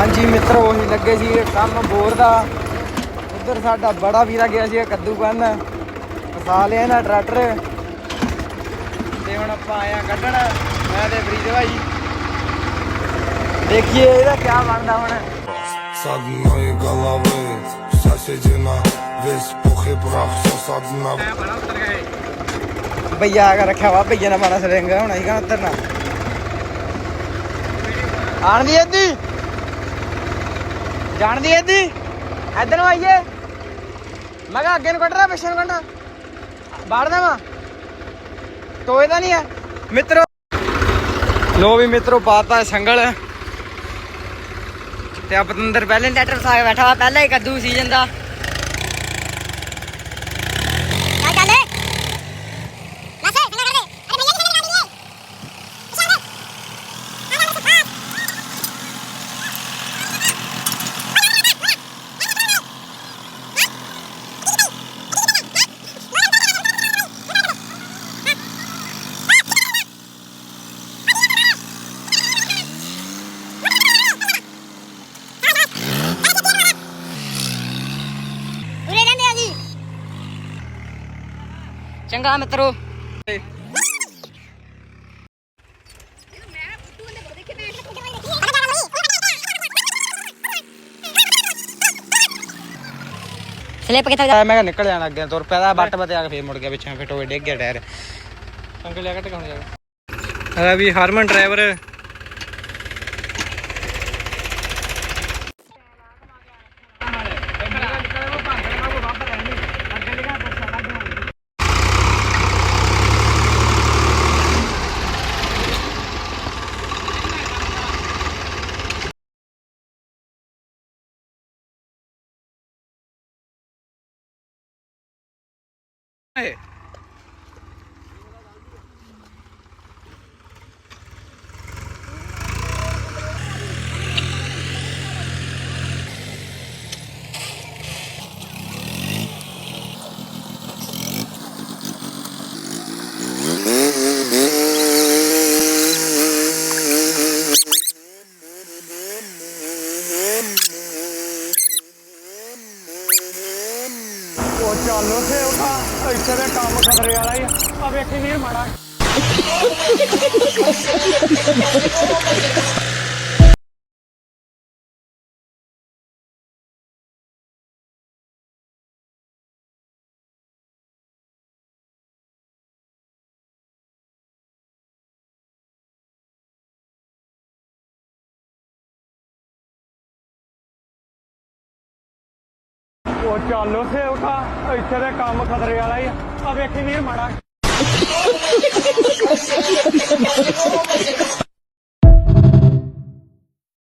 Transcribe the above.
ਹਾਂਜੀ ਮਿੱਤਰੋ ਉਹੀ ਲੱਗੇ ਸੀ ਕੰਮ ਬੋਰ ਦਾ ਉਧਰ ਸਾਡਾ ਬੜਾ ਵੀਰਾ ਗਿਆ ਸੀ ਕੱਦੂ ਬੰਨ ਫਸਾ ਲਿਆ ਨਾ ਟਰੈਕਟਰ ਤੇ ਹੁਣ ਆਪਾਂ ਆਇਆ ਕੱਢਣ ਮੈਂ ਤੇ ਫਰੀਦ ਭਾਈ ਦੇਖੀਏ ਇਹਦਾ ਕੀ ਬਣਦਾ ਹੁਣ С одной головы соседина Весь пух и прах все с одного ਭਈਆ ਆ ਕੇ ਰੱਖਿਆ ਵਾ ਭਈਆ ਨੇ ਮਾਰਾ ਸਰੇਂਗਾ ਹੁਣ ਅਸੀਂ ਕਹਾਂ ਉਤਰਨਾ ਆਣਦੀ ਐਦੀ ਜਾਣਦੀ ਐਦੀ ਇਧਰ ਨੂੰ ਆਈਏ। ਮੈਂ ਕਿਹਾ ਅੱਗੇ ਨੂੰ ਕੱਢ ਰਿਹਾ ਪਿੱਛੇ ਨੂੰ ਕੱਢਣਾ ਬਾੜ ਦੇਵਾਂ ਤੋਏ ਤਾਂ ਨਹੀਂ ਹੈ ਮਿੱਤਰੋ, ਲੋ ਵੀ ਮਿੱਤਰੋ, ਪਾਤਾ ਸੰਗਲ। ਤੇ ਆ ਪਤੰਦਰ ਪਹਿਲੇ ਟਰੈਕਟਰ ਫਸਾ ਬੈਠਾ ਪਹਿਲਾਂ ਹੀ ਕੱਦੂ ਸੀਜ਼ਨ ਦਾ ਚੱਲ ਚੱਲ ਬਸ ਠੰਡਾ ਕਰ ਦੇ ਅਰੇ ਭਈਆ ਕਿਹਨੇ ਲਗਾ ਲਈ ਉਰੇ ਰਹਿੰਦੇ ਆ ਜੀ ਚੰਗਾ ਮਿੱਤਰੋ। ਸਲਿੱਪ ਕਿੱਥੇ ਮੈਂ ਕਿਹਾ ਨਿਕਲ ਜਾਣਾ ਅੱਗੇ ਤੁਰ ਪਿਆ ਦਾ ਬੱਟ ਬਤੇ ਆ ਕੇ ਫੇਰ ਮੁੜ ਗਿਆ ਪਿੱਛੇ, ਫਿਰ ਟੋਏ ਡਿੱਗ ਗਿਆ ਟਾਇਰ। ਅੰਕਲ ਲਿਆ ਕੇ ਟਿਕਾਉਣ ਜਾ ਆ ਵੀ ਹਰਮਨ ਡਰਾਈਵਰ Hey. ਉਹ ਚੱਲ ਉਥੇ ਉਠਾ ਇੱਥੇ ਦੇ ਕੰਮ ਖਤਰੇ ਵਾਲਾ ਹੀ ਆ ਵੇਖੀ ਵੀਰ ਮਾੜਾ। ਉਹ ਚੱਲ ਉਥੇ ਉਠਾ ਇੱਥੇ ਦੇ ਕੰਮ ਖਤਰੇ ਵਾਲਾ ਹੀ ਆ ਵੇਖੀ ਵੀਰ ਮਾੜਾ।